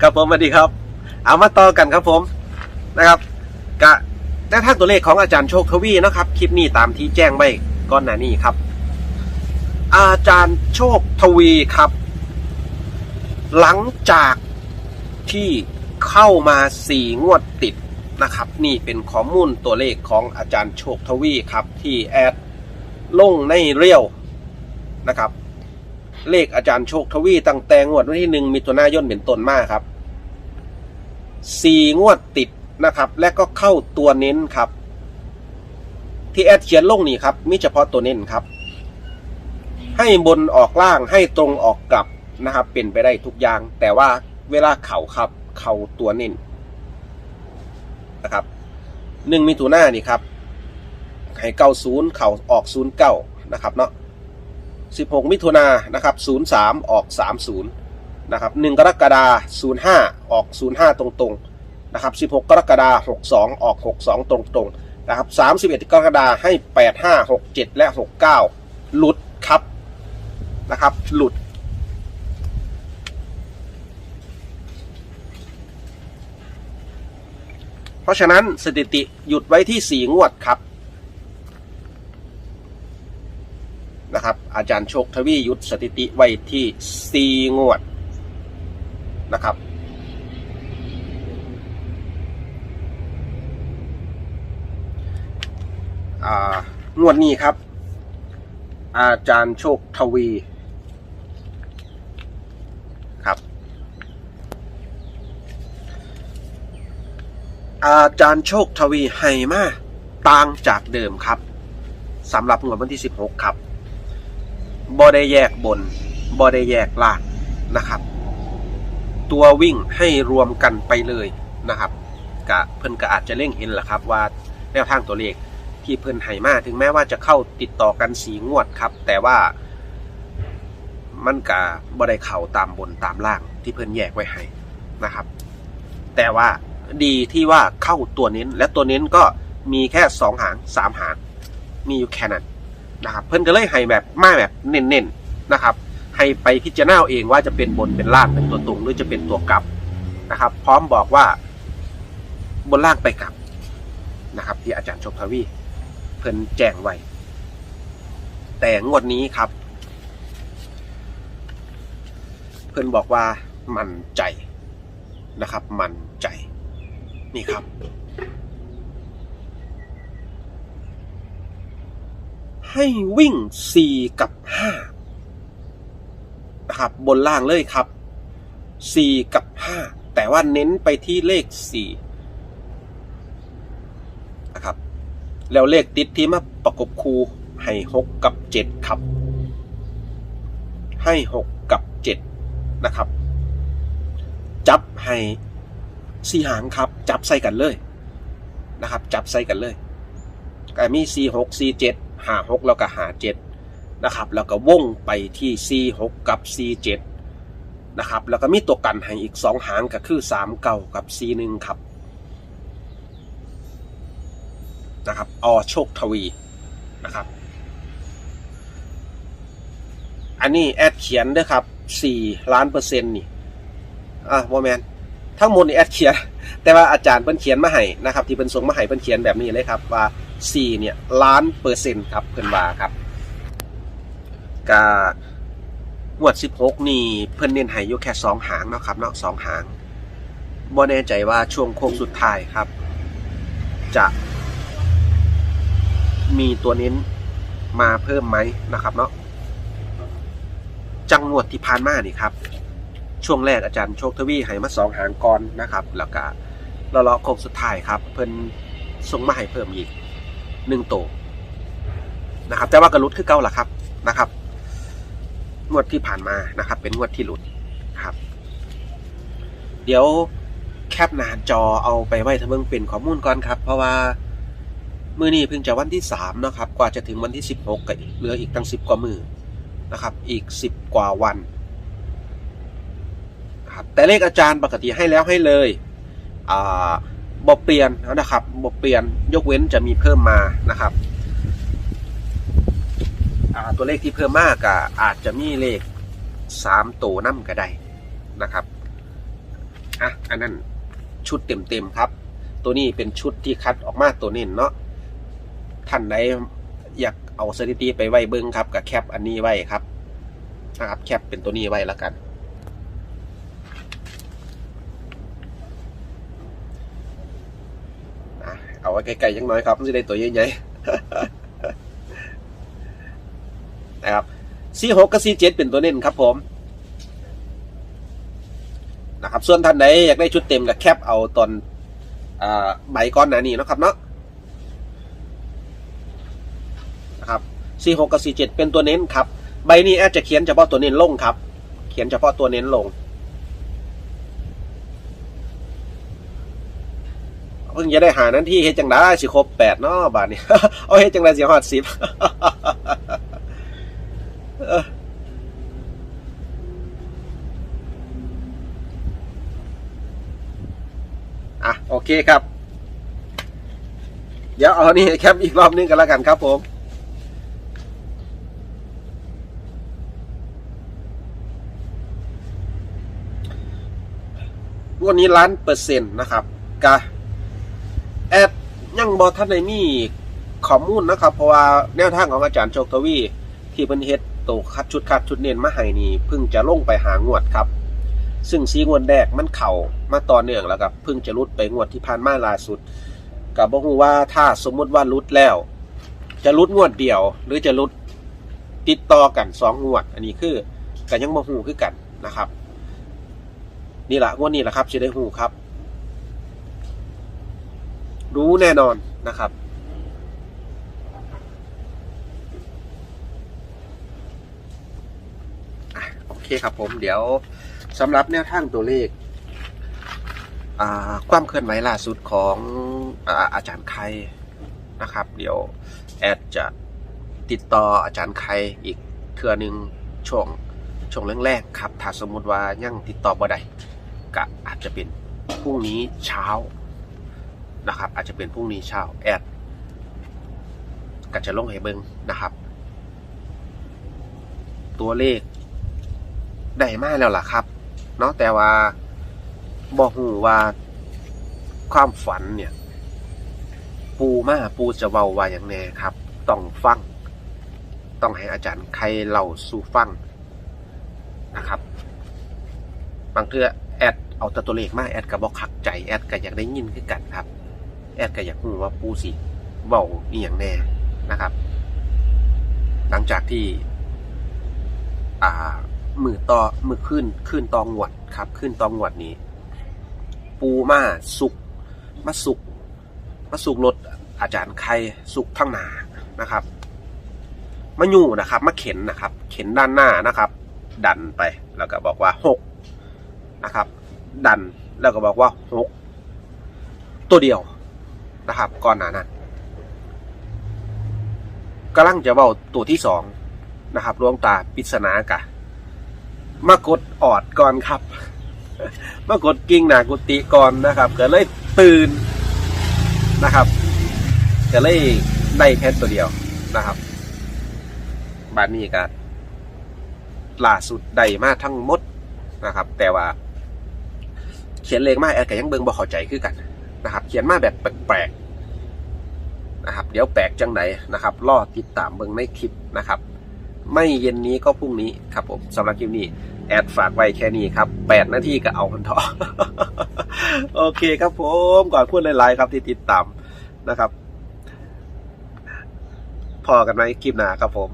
ครับผมสวัสดีครับ เอามาต่อกันครับผมนะครับกะแต่ทาตัวเลขของอาจารย์โชคทวีนะครับ คลิปนี้ตามที่แจ้งไว้ก่อนหน้านี้ครับ อาจารย์โชคทวีครับ หลังจากที่เข้ามาสี่งวดติดนะครับ นี่เป็นข้อมูลตัวเลขของอาจารย์โชคทวีครับ ที่แอดลงในเรียวนะครับ เลขอาจารย์โชคทวีตั้งแต่งวดวันที่หนึ่งมิถุนายนเป็นต้นมาครับสี่งวดติดนะครับ และก็เข้าตัวเน้นครับ ที่แอดเขียนลงนี่ครับมีเฉพาะตัวเน้นครับ ให้บนออกล่างให้ตรงออกกลับนะครับ เป็นไปได้ทุกอย่าง แต่ว่าเวลาเข่าครับ เข่าตัวเน้นนะครับหนึ่งมิถุนายนี่ครับให้เก้าศูนย์เข่าออกศูนย์เก้านะครับเนาะ 16 มิถุนานนะครับ 03 ออก 30 นะครับ 1 กรกฎาคม 05 ออก 05 ตรงๆ นะครับ 16 กรกฎาคม 62 ออก 62 ตรงๆ นะครับ 31 กรกฎาคมให้ 85 67 และ 69 หลุดครับ นะครับ หลุด เพราะฉะนั้นสถิติหยุดไว้ที่ 4 งวดครับ นะครับ อาจารย์โชคทวียุทธสถิติไว้ที่4งวดนะครับ งวดนี้ครับ อาจารย์โชคทวีครับ อาจารย์โชคทวีให้มาต่างจากเดิมครับสำหรับงวดวันที่ 16 ครับ บอได้แยกบนบอได้แยกล่างนะครับ ตัววิ่งให้รวมกันไปเลยนะครับกะเพิ่นก็อาจจะเล่งเห็นแหละครับว่าแนวทางตัวเลขที่เพิ่นให้มาถึงแม้ว่าจะเข้าติดต่อกันสีงวดครับ แต่ว่ามันกะบอได้เข่าตามบนตามล่างที่เพิ่นแยกไว้ให้นะครับ แต่ว่าดีที่ว่าเข้าตัวเน้น และตัวเน้นก็มีแค่สองหางสามหาง มีอยู่แค่นั้น นะครับเพิ่นก็เลยให้แบบมาแบบเน้นๆนะครับ ให้ไปพิจารณาเองว่าจะเป็นบนเป็นล่างเป็นตัวตรงหรือจะเป็นตัวกลับนะครับ พร้อมบอกว่าบนล่างไปกลับนะครับ ที่อาจารย์โชคทวีเพิ่นแจ้งไว้แต่งวดนี้ครับ เพิ่นบอกว่ามั่นใจนะครับ มั่นใจนี่ครับ ให้วิ่ง 4 กับ5นะครับบนล่างเลยครับ 4 กับ 5 แต่ว่าเน้นไปที่เลข4นะครับแล้วเลขติดที่มาประกบคูให้ 6 กับ 7 ครับ ให้ 6 กับ 7 นะครับ จับให้สี่หางครับ จับใส่กันเลยนะครับ จับใส่กันเลยก็มี 4 6 4 7 ห้าหกแล้วก็หาเจ็ดนะครับ แล้วก็วงไปที่4 6กับ4 7นะครับ แล้วก็มีตัวกันให้อีก2หางก็คือ3เก่ากับ4 1ครับนะครับอโชคทวีนะครับ อันนี้แอดเขียนด้วยครับ4ล้านเปอร์เซ็นต์นี่อะโมแมนทั้งหมดนี่แอดเขียน แต่ว่าอาจารย์เพิ่นเขียนมาให้นะครับ ที่เพิ่นส่งมาให้เพิ่นเขียนแบบนี้เลยครับว่า 4เนี่ยล้านเปอร์เซ็นต์ครับเพิ่นว่าครับกางวด 16 นี่เพิ่นเน้นให้อยู่แค่ 2 หางเนาะครับเนาะสองหางบ่แน่ใจว่าช่วงโค้งสุดท้ายครับ จะมีตัวเน้นมาเพิ่มไหมนะครับเนาะจังหวดที่ผ่านมานี่ครับ ช่วงแรกอาจารย์โชคทวีให้มาสองหางก่อนนะครับ แล้วก็รอรอโค้งสุดท้ายครับ เพิ่นส่งมาให้เพิ่มอีก หนึ่งโตวนะครับ แต่ว่ากระลุดคือเก้าละครับนะครับ งวดที่ผ่านมานะครับ เป็นงวดที่หลุดครับ เดี๋ยวแคปหน้าจอเอาไปไว้ทำเมืองเป็นข้อมูลก่อนครับ เพราะว่ามือนี้เพิ่งจะวันที่สามนะครับ กว่าจะถึงวันที่สิบหกก็เหลืออีกตั้งสิบกว่ามือนะครับ อีกสิบกว่าวันครับแต่เลขอาจารย์ปกติให้แล้วให้เลยอ่า บเปลี่ยนนะครับบเปลี่ยนยกเว้นจะมีเพิ่มมานะครับตัวเลขที่เพิ่มมากก็อาจจะมีเลขสามตัวนั่ก็ได้นะครับอะอันนั้นชุดเต็มๆครับ ตัวนี้เป็นชุดที่คัดออกมาตัวเน้เนาะท่านใดอยากเอาสถิติไปไว้เบิ้งครับกับแคปอันนี้ไว้ครับนะครับแคปเป็นตัวนี้ไว้แล้วกัน อะเอา ไว้ไกลๆยังน้อยครับมันจะได้ตัวใหญ่ๆนะครับซีหกกับซีเจ็ดเป็นตัวเน้นครับผมนะครับส่วนท่านใดอยากได้ชุดเต็มกับแคปเอาตอนอใบก้อนหนานี้นะครับเนาะนะครับซีหกกับซีเจ็ดเป็นตัวเน้นครับ ใบนี้แอดจะเขียนเฉพาะตัวเน้นลงครับ เขียนเฉพาะตัวเน้นลง เพิ่งจะได้หานั้นที่เฮ็ดจังได้สิครบแปดเนาะบาทนี้เอาเฮ็ดจังได้สิฮอดสิบอออะโอเคครับ เดี๋ยวเอานี่แคปอีกรอบนึงกันแล้วกันครับผมวันนี้ล้านเปอร์เซ็นต์นะครับกะ แอดยังบอท่านในมีข้อมูลนะครับ เพราะว่าแนวทางของอาจารย์โชคทวี ที่เพิ่นเฮ็ดโตวคัดชุดคัดชุดเน้นมาให้นี่เพิ่งจะลงไปหางวดครับ ซึ่งสีงวดแรกมันเข่ามาต่อเนื่องแล้วกับเพิ่งจะรุดไปงวดที่ผ่านมาล่าสุดกับบอกว่าถ้าสมมุติว่ารุดแล้ว จะรุดงวดเดียว หรือจะรุดติดต่อกันสองงวด อันนี้คือกันยังบ่ฮู้คือกันนะครับ นี่แหละงวดนี้แหละครับจะได้ฮู้ครับ รู้แน่นอนนะครับ โอเคครับผมเดี๋ยวสำหรับแนวทางตัวเลข ความเคลื่อนไหวล่าสุดของอาอาจารย์ไครนะครับ เดี๋ยวแอดจะติดต่ออาจารย์ไครอีกเทื่อหนึ่งช่วงช่วงแรกๆครับ ถ้าสมมติว่ายังติดต่อบ่ได้ก็อาจจะเป็นพรุ่งนี้เช้า นะครับ อาจจะเป็นพรุ่งนี้เช้าแอดก็จะลงให้เบิงนะครับ ตัวเลขได้มากแล้วล่ะครับเนาะแต่ว่าบอกหูว่าความฝันเนี่ย ปูมาปูจะเว้าว่าอย่างแน่ครับ ต้องฟัง ต้องให้อาจารย์ใครเล่าสู่ฟังนะครับ บางเทื่อแอดเอาตัวเลขมาแอดก็บอกขักใจแอดก็อยากได้ยินคือกันครับ แอดก็อยากรู้ว่าปูสิเบาอีหยังแน่นะครับ หลังจากที่ อ่ามือต่อมือขึ้นขึ้นตองหวดครับ ขึ้นตองหวดนี้ ปูมาสุกมาสุกมาสุกรถอาจารย์ใครสุกทั้งหนานะครับมาอยู่นะครับมาเข็นนะครับ เข็นด้านหน้านะครับ ดันไปแล้วก็บอกว่าหกนะครับ ดันแล้วก็บอกว่าหกตัวเดียว นะครับ ก่อนหน้านั้นกำลังจะเบาตัวที่สองนะครับดวงตาปริศนากะ มากดออดก่อนครับ มากดกิ่งหนากุฏิก่อนนะครับก็เลยตื่นนะครับก็เลยได้แค่ตัวเดียวนะครับบานนี้ก็ล่าสุดได้มาทั้งหมดนะครับ แต่ว่า เขียนเลขมาแอดก็ยังเบิ่งบ่เข้าใจคือกัน นะครับ เขียนมาแบบแปลกๆนะครับ เดี๋ยวแปลกจังไหนนะครับรอติดตามเบิ่งในคลิปนะครับ ไม่เย็นนี้ก็พรุ่งนี้ครับผมสำหรับคลิปนี้ แอดฝากไว้แค่นี้ครับแปดนาทีก็เอามันทอโอเคครับผมก่อนพูดหลายๆครับที่ติดตามนะครับพอกันไหมคลิปหน้าครับผม